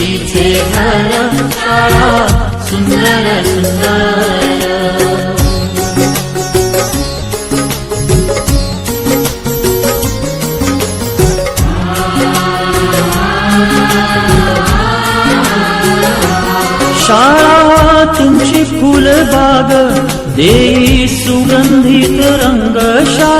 घर सुंदर सुंदर. शाळा तुमची फुलबाग देई सुगंधित रंग शाळा.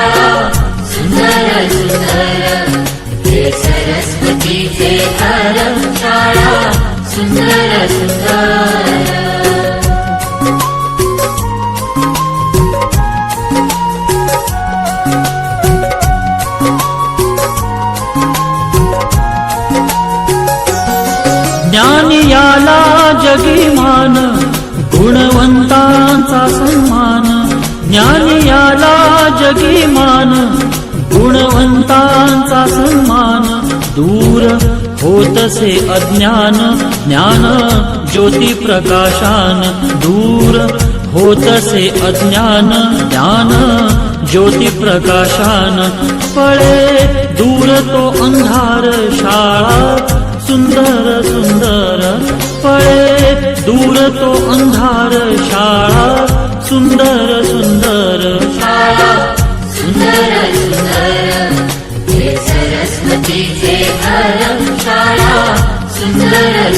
सरस्वतीचे घर शाळा सुंदर सुंदर. ज्ञान जगी मान गुणवंतांचा सन्मान. ज्ञान याला जगीमान गुणवंतांचा सन्मान. दूर होतसे अज्ञान ज्ञान ज्योती प्रकाशान। दूर होतसे अज्ञान ज्ञान ज्योती प्रकाशान। पळे दूर तो अंधार शाळा सुंदर सुंदर। पळे दूर तो अंधार शाळा सुंदर सुंदर सुंदर। Yeah.